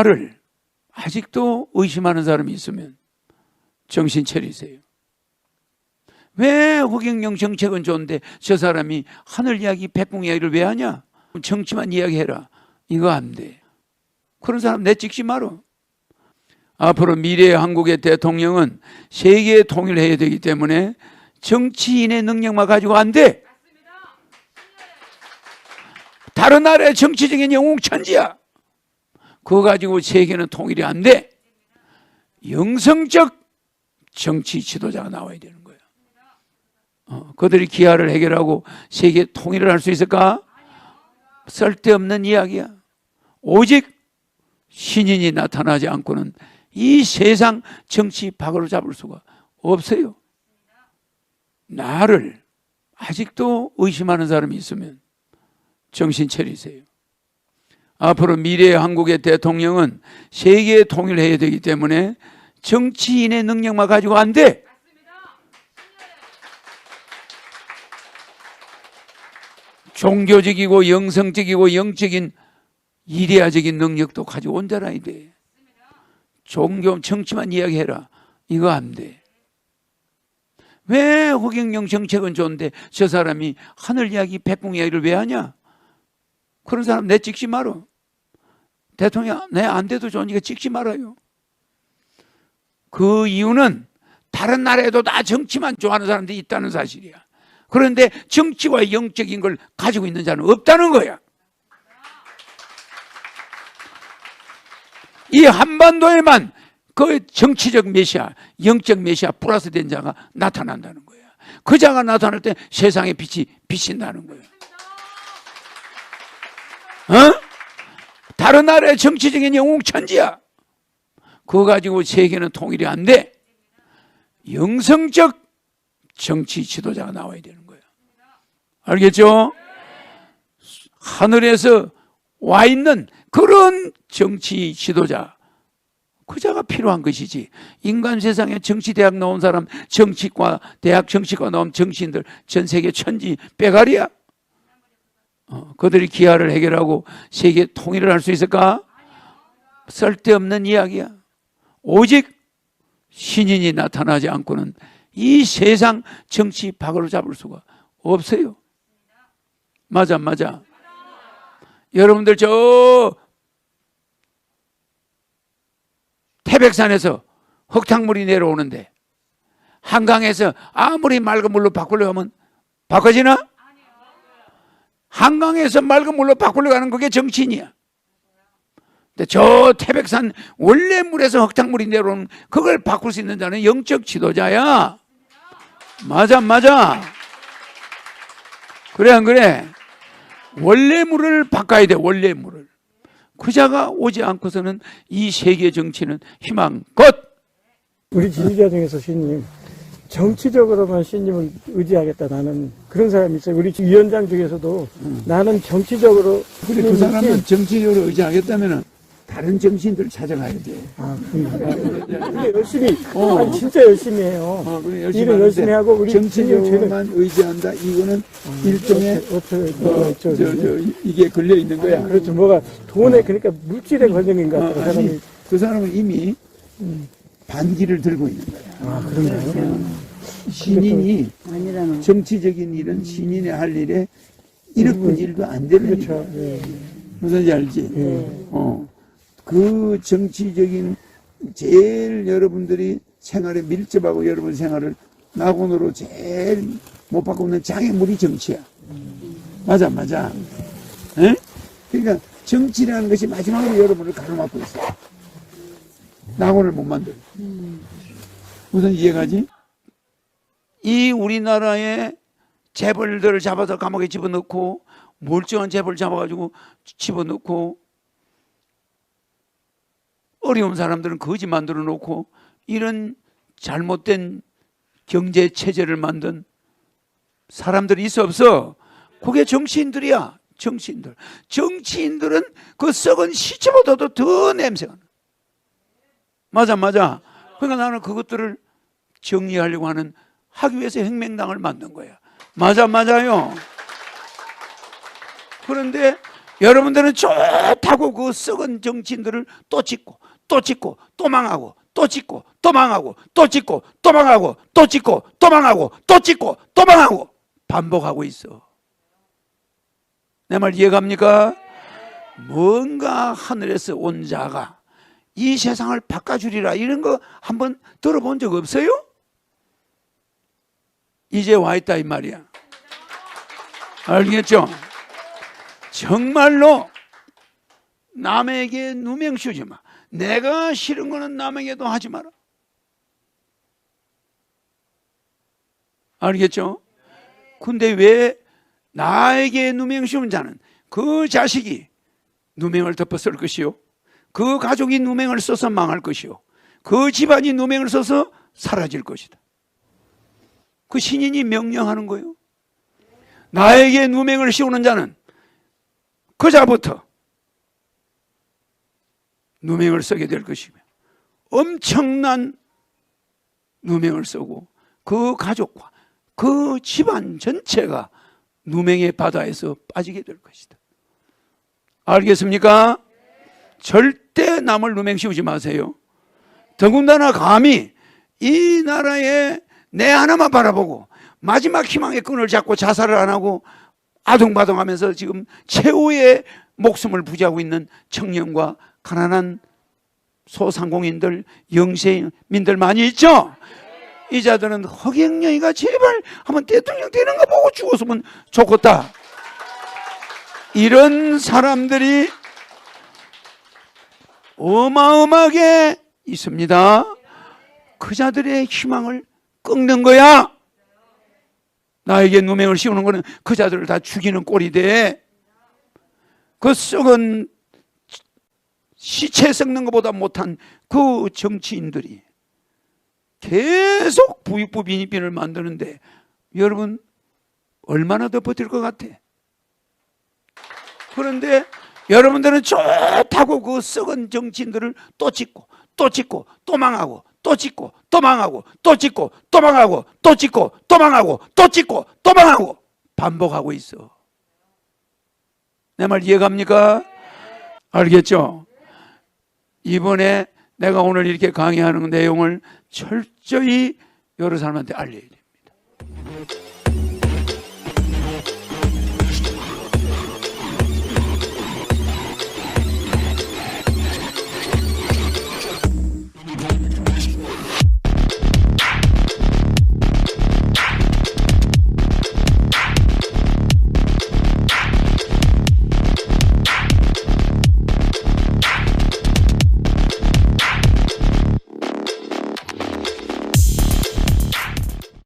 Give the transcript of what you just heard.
나를 아직도 의심하는 사람이 있으면 정신 차리세요. 왜 허경영 정책은 좋은데 저 사람이 하늘 이야기, 백궁 이야기를 왜 하냐? 정치만 이야기해라. 이거 안 돼. 그런 사람 내 찍지 마라. 앞으로 미래의 한국의 대통령은 세계에 통일해야 되기 때문에 정치인의 능력만 가지고 안 돼. 다른 나라의 정치적인 영웅 천지야. 그거 가지고 세계는 통일이 안 돼. 영성적 정치 지도자가 나와야 되는 거야. 어, 그들이 기아를 해결하고 세계 통일을 할 수 있을까? 쓸데없는 이야기야. 오직 신인이 나타나지 않고는 이 세상 정치 박으로 잡을 수가 없어요. 나를 아직도 의심하는 사람이 있으면 정신 차리세요. 앞으로 미래의 한국의 대통령은 세계에 통일해야 되기 때문에 정치인의 능력만 가지고 안 돼. 종교적이고 영성적이고 영적인 이데아적인 능력도 가지고 온다라야 돼. 종교 정치만 이야기해라. 이거 안 돼. 왜 허경영 정책은 좋은데 저 사람이 하늘 이야기, 백궁 이야기를 왜 하냐? 그런 사람 내 찍지 말아. 대통령 내안 돼도 좋으니까 찍지 말아요. 그 이유는 다른 나라에도 다 정치만 좋아하는 사람들이 있다는 사실이야. 그런데 정치와 영적인 걸 가지고 있는 자는 없다는 거야. 이 한반도에만 그 정치적 메시아, 영적 메시아 플러스 된 자가 나타난다는 거야. 그 자가 나타날 때 세상의 빛이 비친다는 거야. 어? 다른 나라의 정치적인 영웅 천지야. 그거 가지고 세계는 통일이 안 돼. 영성적 정치 지도자가 나와야 되는 거야. 알겠죠? 하늘에서 와 있는 그런 정치 지도자. 그 자가 필요한 것이지. 인간 세상에 정치대학 나온 사람, 정치과, 대학 정치과 나온 정치인들 전 세계 천지 빼가리야. 어, 그들이 기아를 해결하고 세계 통일을 할 수 있을까? 쓸데없는 이야기야. 오직 신인이 나타나지 않고는 이 세상 정치 박으로 잡을 수가 없어요. 맞아, 맞아. 여러분들 저 태백산에서 흙탕물이 내려오는데 한강에서 아무리 맑은 물로 바꾸려고 하면 바꿔지나? 한강에서 맑은 물로 바꾸려고 하는 그게 정치인이야. 근데 저 태백산 원래 물에서 흙탕물이 내려오는 그걸 바꿀 수 있는 자는 영적 지도자야. 맞아, 맞아. 그래, 안 그래? 원래 물을 바꿔야 돼, 원래 물을. 그 자가 오지 않고서는 이 세계 정치는 희망 곧! 우리 지지자 중에서 신님 정치적으로만 신님을 의지하겠다 나는 그런 사람이 있어요. 우리 위원장 중에서도 나는 정치적으로 그래, 그 사람은 정치적으로 의지하겠다면 다른 정치인들 찾아가야 돼. 아, 근데 열심히 어. 아니, 진짜 열심히 해요. 어, 그래, 일을 열심히 하고 우리 정치적으로만 의지한다. 이거는 일종의 어떻게 어, 저, 저, 이게 걸려 있는 거야. 그렇죠. 뭐가 돈에 그러니까 물질에 걸린 것 어. 그 아니, 사람이 그 사람은 이미 반기를 들고 있는 거야. 아 그런가요? 신인이 아니라는 정치적인 일은 신인의 할 일에 일억분 일도 안 되는 그렇죠. 예. 무슨 지 알지? 예. 어. 그 정치적인 제일 여러분들이 생활에 밀접하고 여러분 생활을 낙원으로 제일 못 바꾸는 장애물이 정치야. 맞아, 맞아. 에? 그러니까 정치라는 것이 마지막으로 여러분을 가로막고 있어. 낙원을 못 만들어. 무슨 이해가지? 이 우리나라의 재벌들을 잡아서 감옥에 집어넣고 멀쩡한 재벌 잡아가지고 집어넣고 어려운 사람들은 거지 만들어 놓고 이런 잘못된 경제 체제를 만든 사람들이 있어 없어? 그게 정치인들이야. 정치인들. 정치인들은 그 썩은 시체보다도 더 냄새가 나. 맞아, 맞아. 그러니까 나는 그것들을 정리하려고 하는 하기 위해서 혁명당을 만든 거야. 맞아, 맞아요. 그런데 여러분들은 좋다고 그 썩은 정치인들을 또 찍고 또 찍고 또 망하고 또 찍고 또 망하고 또 찍고 또 망하고 또 찍고 또 망하고 또 찍고 또 망하고 반복하고 있어. 내 말 이해갑니까? 뭔가 하늘에서 온 자가 이 세상을 바꿔주리라 이런 거 한번 들어본 적 없어요? 이제 와 있다 이 말이야. 알겠죠? 정말로 남에게 누명 씌우지 마. 내가 싫은 거는 남에게도 하지 마라. 알겠죠? 근데 왜 나에게 누명 씌운 자는 그 자식이 누명을 덮어쓸 것이요. 그 가족이 누명을 써서 망할 것이요. 그 집안이 누명을 써서 사라질 것이다. 그 신인이 명령하는 거예요. 나에게 누명을 씌우는 자는 그자부터 누명을 쓰게 될 것이며 엄청난 누명을 쓰고 그 가족과 그 집안 전체가 누명의 바다에서 빠지게 될 것이다. 알겠습니까? 절대 남을 누명 씌우지 마세요. 더군다나 감히 이 나라에 내 하나만 바라보고 마지막 희망의 끈을 잡고 자살을 안 하고 아동바동하면서 지금 최후의 목숨을 부지하고 있는 청년과 가난한 소상공인들, 영세민들 많이 있죠? 이 자들은 허경영이가 제발 한번 대통령 되는 거 보고 죽었으면 좋겠다. 이런 사람들이 어마어마하게 있습니다. 그 자들의 희망을 끊는 거야. 나에게 누명을 씌우는 거는 그 자들을 다 죽이는 꼴이 돼. 그 썩은 시체 썩는 것보다 못한 그 정치인들이 계속 부익부 빈익빈을 만드는데 여러분 얼마나 더 버틸 것 같아? 그런데 여러분들은 좋다고 그 썩은 정치인들을 또 찍고 또 찍고 또 망하고 또 찍고 또 망하고 또 찍고 또 망하고 또 찍고 또 망하고 또 찍고 또 망하고 반복하고 있어. 내 말 이해갑니까? 알겠죠? 이번에 내가 오늘 이렇게 강의하는 내용을 철저히 여러 사람한테 알려야 돼.